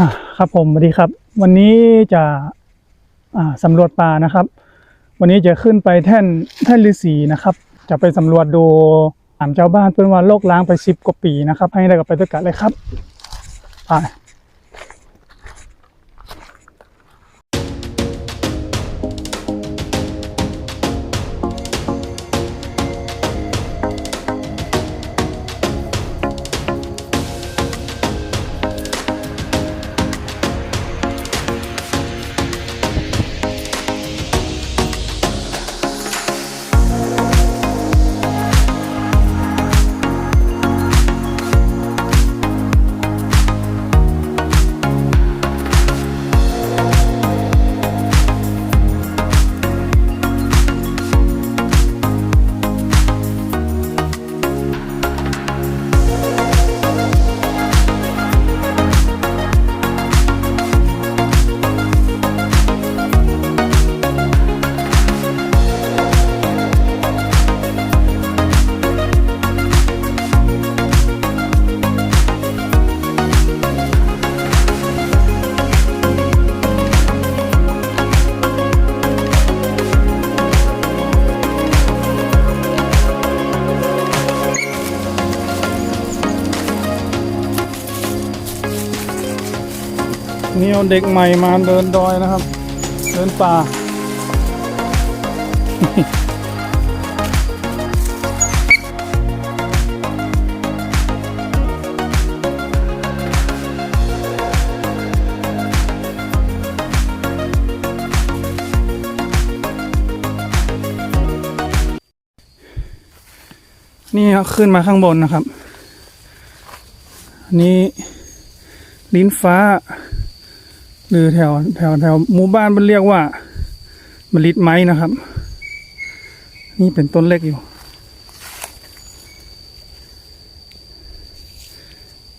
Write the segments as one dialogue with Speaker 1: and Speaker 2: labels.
Speaker 1: อะครับผมสวัสดีครับ วันนี้จะอ่าสำรวจป่านะครับ วันนี้จะขึ้นไปแท่นแท่นฤาษีนะครับ จะไปสำรวจดูถามเจ้าบ้านเพื่อนว่าโลกล้างไปสิบกว่าปีนะครับ ให้ได้กับไปด้วยกันเลยครับไป เอาเด็กใหม่มาเดินดอยนะครับ เดินป่า นี่ครับขึ้นมาข้างบนนะครับนนี้ลิ้นฟ้า หรือแถวแถวแถวหมู่บ้านมันเรียกว่ามะลิดไม้นะครับ นี่เป็นต้นเล็กอยู่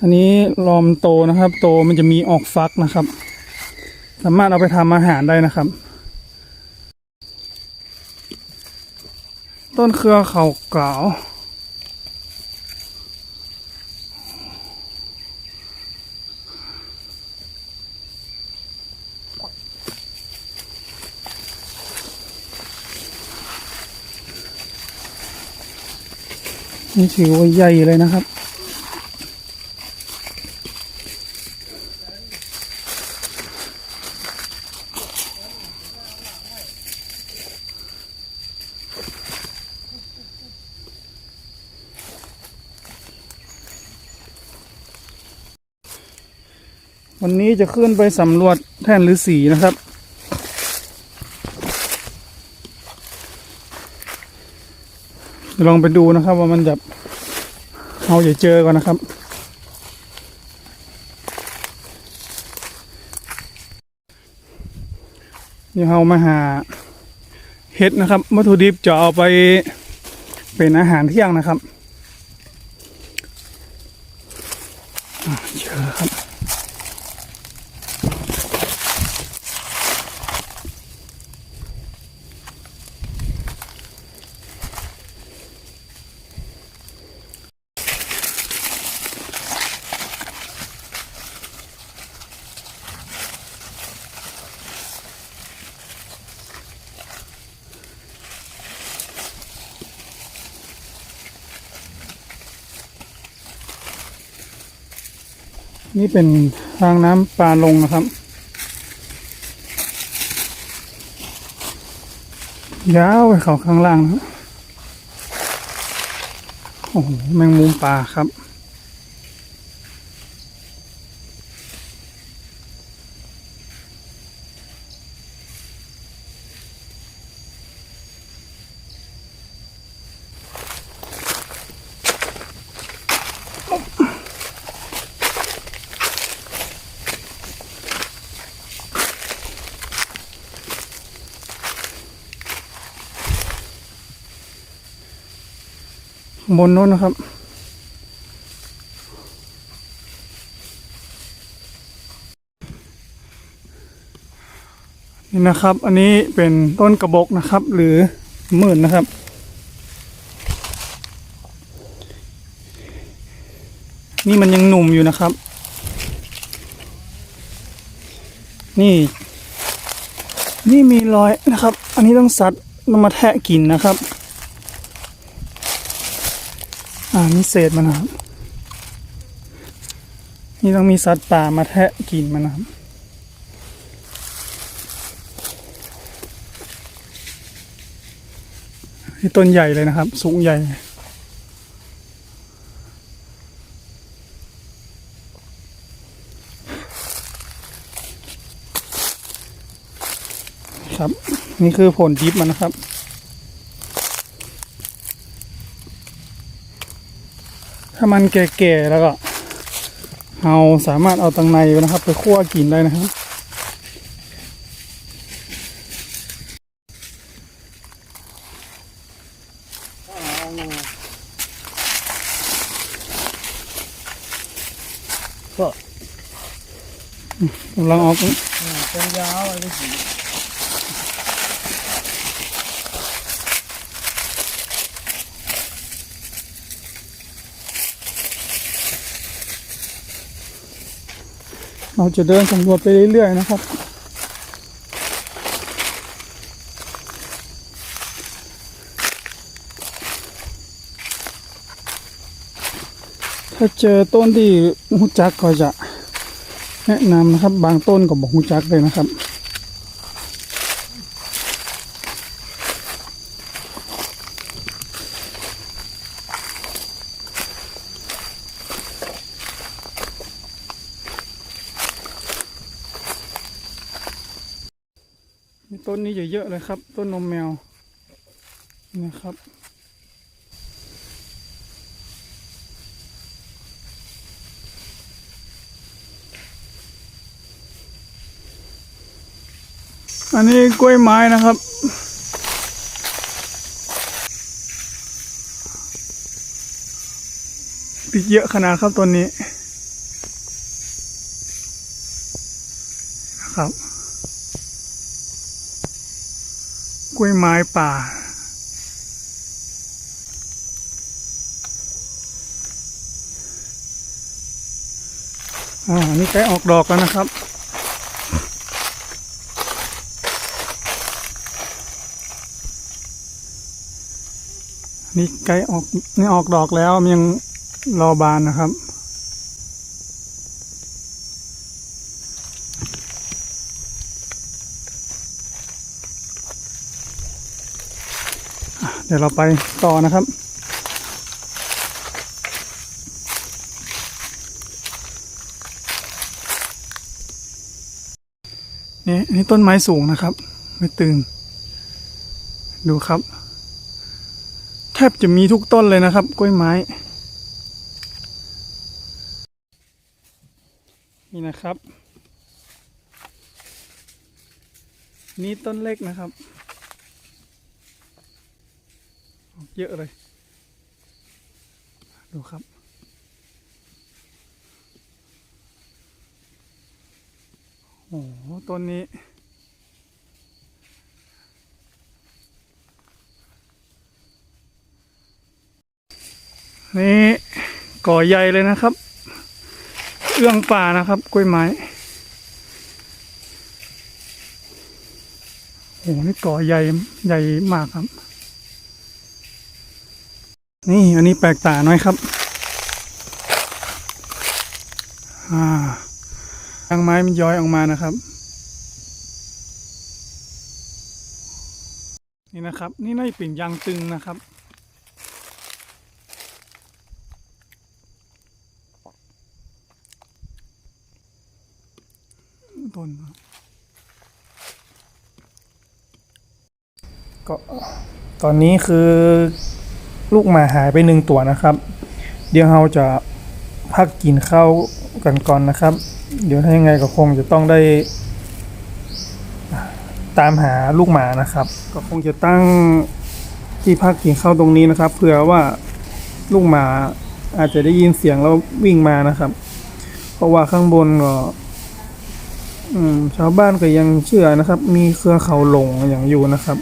Speaker 1: อันนี้รอมโตนะครับ โตมันจะมีออกฟักนะครับ สามารถเอาไปทำอาหารได้นะครับ ต้นเครือเขาเก่า นี่ถือว่าใหญ่เลยนะครับ วันนี้จะขึ้นไปสำรวจแท่นฤาษีนะครับ เดี๋ยว ลองไปดูนะครับ ว่ามันจะเอาอย่าเจอก่อนนะครับ นี่เอามาหาเห็ดนะครับ วัตถุดิบจะเอาไปเป็นอาหารเที่ยงนะครับ นี่เป็นทางน้ำปลาลงนะครับ ยาวไปเขาข้างล่างนะโอ้โห แมงมุมปลาครับ บนโน้นนะครับ นี่นะครับ อันนี้เป็นต้นกระบอกนะครับ หรือหมื่นนะครับ นี่มันยังหนุ่มอยู่นะครับ นี่ นี่มีรอยนะครับ อันนี้ต้องซัดมันมาแทะกินนะครับ อ่านี่เศษมันนะครับ นี่ต้องมีสัตว์ป่ามาแทะกินมันนะครับ นี่ต้นใหญ่เลยนะครับ สูงใหญ่ครับ นี่คือผลดิบมันนะครับ ถ้ามันแก่ๆแล้วก็เราสามารถเอาตังในนะครับ ไปคั่วกินได้นะครับ
Speaker 2: ก็
Speaker 1: กำลังออก
Speaker 2: เป็นยาวอะไรสิ
Speaker 1: เราจะเดินสำรวจไปเรื่อยๆนะครับ ถ้าเจอต้นที่หูจักก็จะแนะนำนะครับ บางต้นก็บอกหูจักเลยนะครับ ต้นนี้เยอะๆเลยครับ ต้นนมแมวนะครับ อันนี้กล้วยไม้นะครับติดเยอะขนาดครับต้นนี้นะครับ กล้วยไม้ป่า อ่า นี่ใกล้ออกดอกแล้วนะครับ นี่ใกล้ออก นี่ออกดอกแล้วมันยังรอบานนะครับ เดี๋ยวเราไปต่อนะครับ นี่นนี่ต้นไม้สูงนะครับ ไม่ตึงดูครับ แทบจะมีทุกต้นเลยนะครับ กล้วยไม้ นี่นะครับ นี่ต้นเล็กนะครับ เยอะเลย ดูครับ โอ้โหต้นนี้ นี่ก่อใหญ่เลยนะครับ เอื้องป่านะครับ กล้วยไม้โอ้โหนี่ก่อใหญ่ ใหญ่มากครับ นี่อันนี้แปลกตาหน่อยครับอ่าทางไม้มันย้อยออกมานะครับ นี่นะครับ นี่น่าจะเป็นยางตึงนะครับต้นครับก็ตอนนี้คือ ลูกหมาหายไปหนึ่งตัวนะครับ เดี๋ยวเราจะพักกินข้าวกันก่อนนะครับ เดี๋ยวถ้ายังไงก็คงจะต้องได้ตามหาลูกหมานะครับ ก็คงจะตั้งที่พักกินข้าวตรงนี้นะครับเผื่อว่าลูกหมาอาจจะได้ยินเสียงแล้ววิ่งมานะครับ เพราะว่าข้างบนก็ชาวบ้านก็ยังเชื่อนะครับ มีเครือเขาหลงอย่างอยู่นะครับ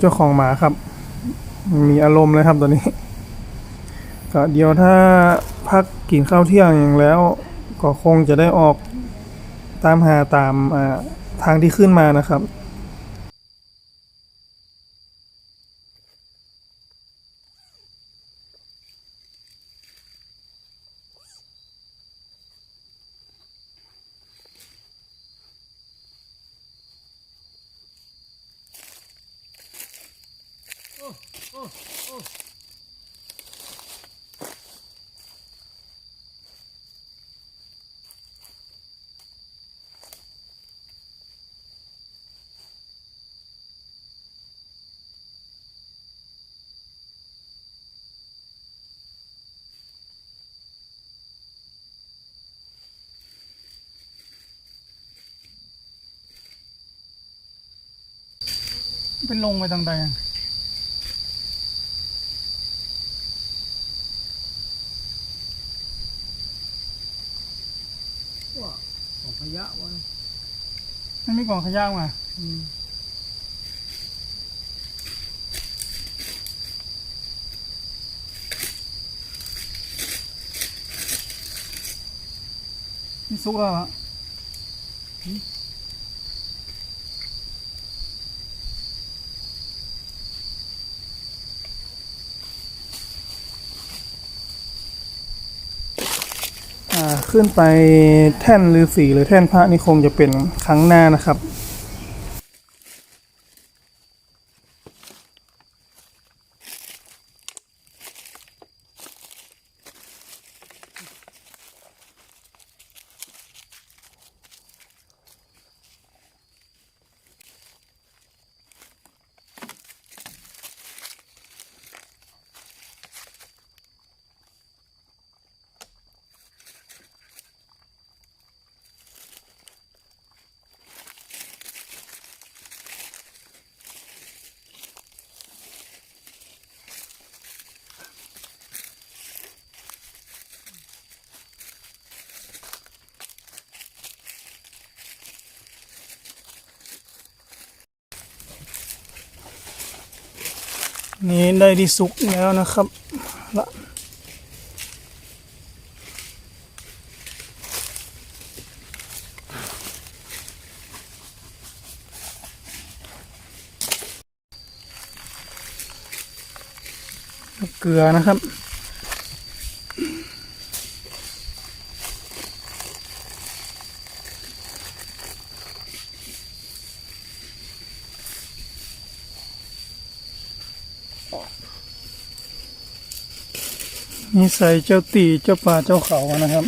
Speaker 1: เจ้าของหมาครับ มีอารมณ์เลยครับตอนนี้ก็เดี๋ยวถ้าพักกินข้าวเที่ยงอย่างแล้ว ก็คงจะได้ออกตามหาตามทางที่ขึ้นมานะครับ เป็นลงไปทางใดอะ
Speaker 2: ว่าของขยะวะ
Speaker 1: ไม่มีกล่องขยะมา
Speaker 2: อืม
Speaker 1: นี่ซุกแล้วอะอ่า ขึ้นไปแท่นฤาษีหรือแท่นพระนี่คงจะเป็นครั้งหน้านะครับ นี่ได้ที่สุกแล้วนะครับละเกลือนะครับ นี่ใส่เจ้าตีเจ้าป่าเจ้าเขานะครับ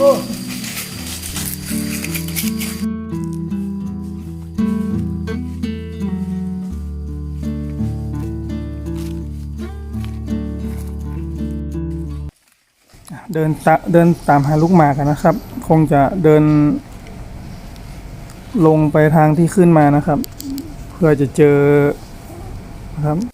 Speaker 1: เดินตะเดินตามหาลูกหมากันนะครับ คงจะเดิน ลงไปทางที่ขึ้นมานะครับ เพื่อจะเจอนะครับ